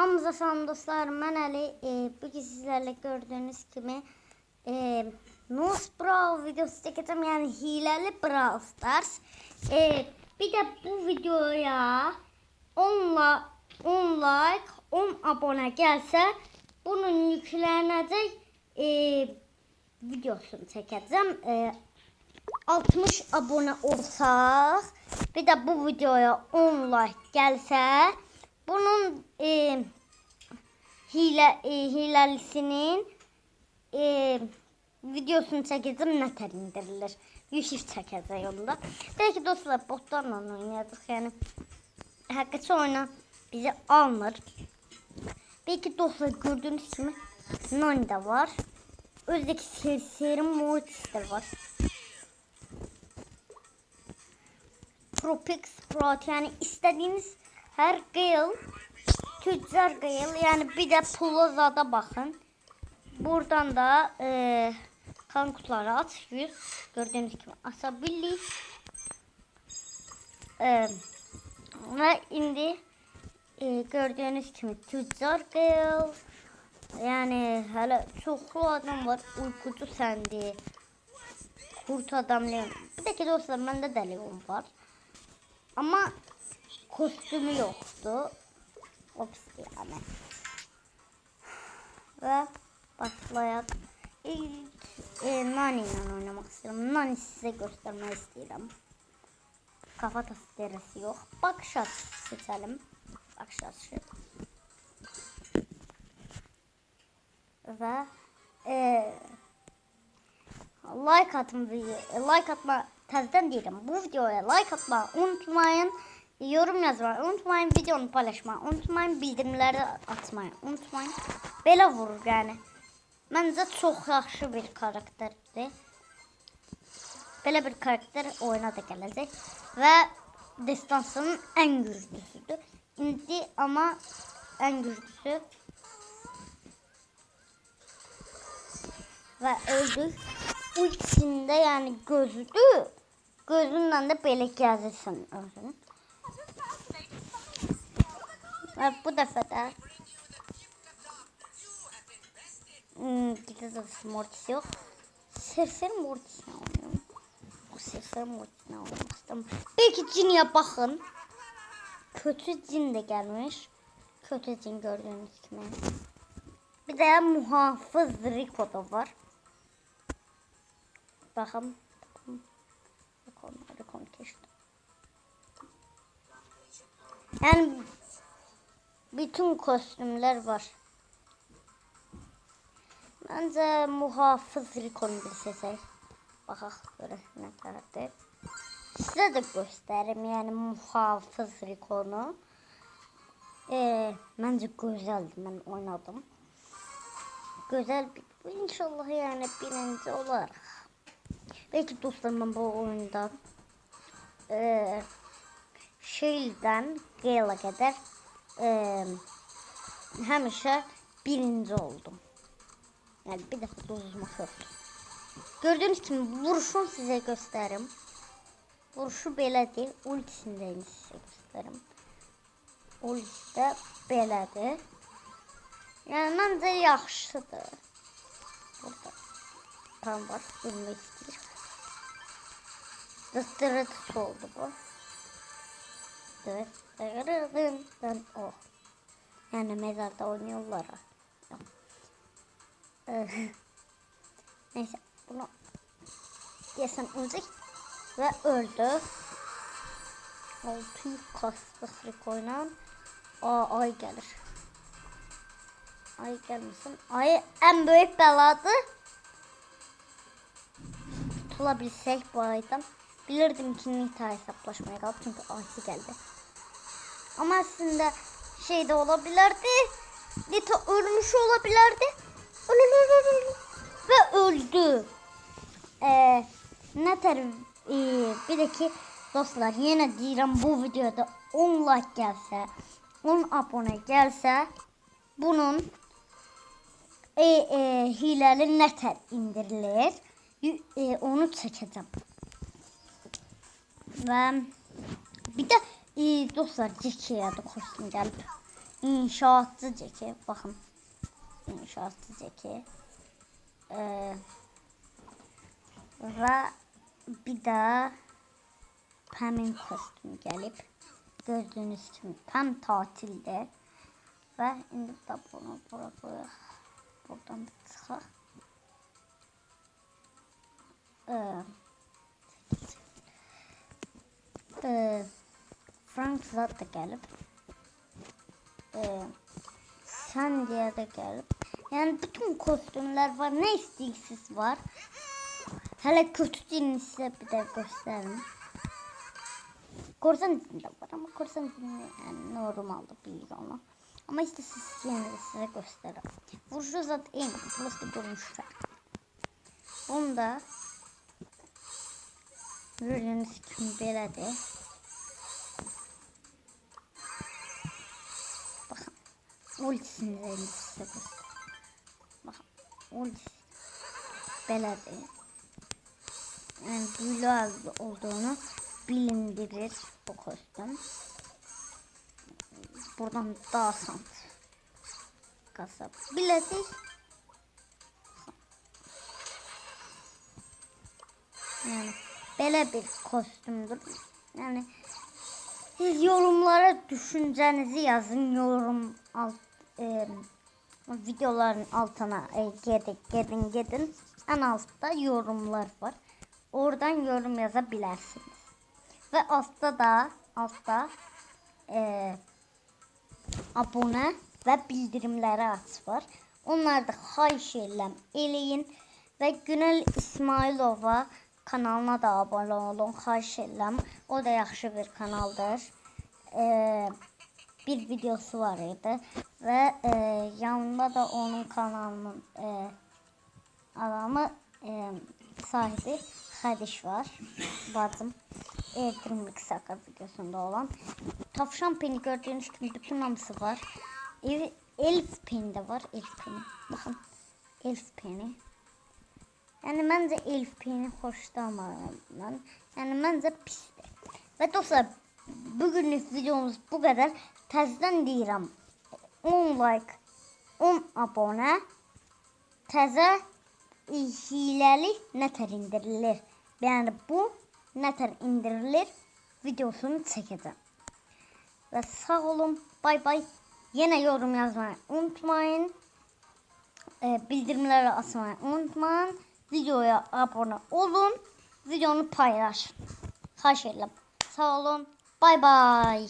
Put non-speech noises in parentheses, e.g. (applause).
Hamza salam dostlar. Mən Əli. E, bugün sizlərlə gördüyünüz e, Nos Brawl videosu çəkəcəm. Yəni hiləli Brawl Stars. E, bir də bu videoya 10 la 10 like, 10 abunə gəlsə bunun yüklənəcək e, videosunu çəkəcəm. E, 60 abone olsaq, bir də bu videoya 10 like gəlsə, hilə e, hiləlisinin e, videosunu çəkəcəm, nətər indirilir. Yusuf çəkəcək onda. Belki dostlar botlarla oynayacaq. Yəni həqiqətçi oyuna bizi almır. Belki dostlar gördüğünüz kimi Nani da var. Özdeki seri seri Mortis de var. Tropix Sprout yani istediğiniz her gale tüccar gale yani bir de Plaza'da bakın. Buradan da e, kan kutuları at 100 gördüğünüz gibi asabilik. E, ve indi e, gördüğünüz gibi tüccar gale yani hele çoklu adam var uykucu sendi. Kurt adam. Bir de ki dostlar bende de var. Ama kostümü yoktu. Ops yani. Ve başlayalım. İlk e, Nani ile oynamak istiyorum. Nani size göstermek istiyorum. Kafa derisi yok. Bakış açısı seçelim. Bakış açısı. Ve e, like atmayı, like atma tezden değilim. Bu videoya like atmayı unutmayın. Yorum yazmayı unutmayın. Videonu paylaşmayı unutmayın. Bildirimleri atmayı unutmayın. Belə vurur yani. Məncə çox yaxşı bir karakterdir. Belə bir karakter oyuna da gələcək və destansının ən güclüsüdür. İndi amma ən güclüsü və öldü. Ultisində yəni gözüdür. Gözündən də belə gəzirsən özünü. Və bu dəfə də hmm, gidəcək Mortis yox. Serseri Mortis'lə oynayıyorum. Bu serseri Mortis'lə oynamaq istəmirəm. Belki ciniyə baxın. Kötü cin də gəlmiş. Kötü cin gördüyünüz kimi. Bir də muhafız Rico da var. Bakın. Recon, recon geçti. Yani bütün kostümler var. Bence muhafız Recon bir seçer. Bakaq görək nə qədərdir. Sizə də göstərim, yəni muhafız Reconu. Ee, məncə gözəldir, mən oynadım. Gözəl bir, inşallah yəni birinci olaraq. Belki dostlarım bu oyundan e, şeyden Gale'a kadar e, həmişə birinci oldum. Yani bir də uzmaq yoxdur. Gördüğünüz kimi vuruşum sizə göstərim. Vuruşu belədir. Ultisini də indi sizə göstərim. Ultisi də belədir. Yəni məncə yaxşıdır. Burada tam var. Bilmək istəyir. Dırtırt oldu bu. Dırtırırın o. Yani mezarda oynuyorlar. (laughs) Neyse bunu yesen ölecek ve öldü. 600 kastık Rico'yla. Aa ay gelir. Ay gelmesin. Ay en büyük beladır. Tutulabilsek bu aydan. Bilirdim ki Nita hesaplaşmaya kaldı çünkü Asi geldi. Ama aslında şey de olabilirdi. Nita ölmüş olabilirdi. Ve öldü. Ee, ne ter ee, bir de ki dostlar yine deyirəm bu videoda 10 like gelse 10 abone gelse bunun e, e, hiləli nətər indirilir. E, onu çəkəcəm. Və bir də e, dostlar Jekiyə də kostüm gəlib. inşaatçı Ceki. Bakın. İnşaatçı Ceki. Ee, bir də Pəmin kostümü gəlib. Gördüyünüz kimi Pəm tatildə. Və indi də bunu bura. Buradan bir çıxaq. Ee, e, Frank Zat da gəlib. E, Sandia da gəlib. Yəni bütün kostümlər var. Nə istəyirsiniz var. Hələ kötü dilini sizə bir də göstərim. Korsan dilində var amma korsan dilini yəni normaldır bilir onu. Amma işte siz yine de size göstereyim. Vuruşu zaten en burası da görmüşler. Bunda gördüğünüz kimi belədir. Ultisini sizə göstərim. Baxın, ultisi. Yəni büyülü halde olduğunu bilindirir bu kostüm. Buradan daha sant. Kasap. Bilezik. Yani böyle bir kostümdür. Yani siz yorumlara düşüncenizi yazın. Yorum alt e, videoların altına e, gedin, gedin, gedin. En altta yorumlar var. Oradan yorum yazabilirsiniz. Ve altta da altta e, abone ve bildirimleri aç var. Onları da xahiş edirəm eləyin və Günel İsmailova kanalına da abone olun. Xahiş edirəm. O da yaxşı bir kanaldır. Ee, bir videosu var idi və e, yanında da onun kanalının e, adamı e, sahibi Xədiş var. Bacım. Elektrik Saka videosunda olan. Tavşan peni gördüğünüz gibi bütün hamısı var. Ev, elf peni de var. Elf peni. Bakın. Elf peni. Yani bence elf peni ben. Yani bence pisdir. Ve dostlar bugünlük videomuz bu kadar. Təzədən deyirəm. 10 like, 10 abone. Təzə hiləli nətər indirilir. Yəni bu nətər indirilir videosunu çəkəcəm. Və sağ olun. Bay bay. Yenə yorum yazmayı unutmayın. E, bildirimləri açmayı unutmayın. Videoya abone olun. Videonu paylaşın. Xahiş edirəm. Sağ olun. Bay bay.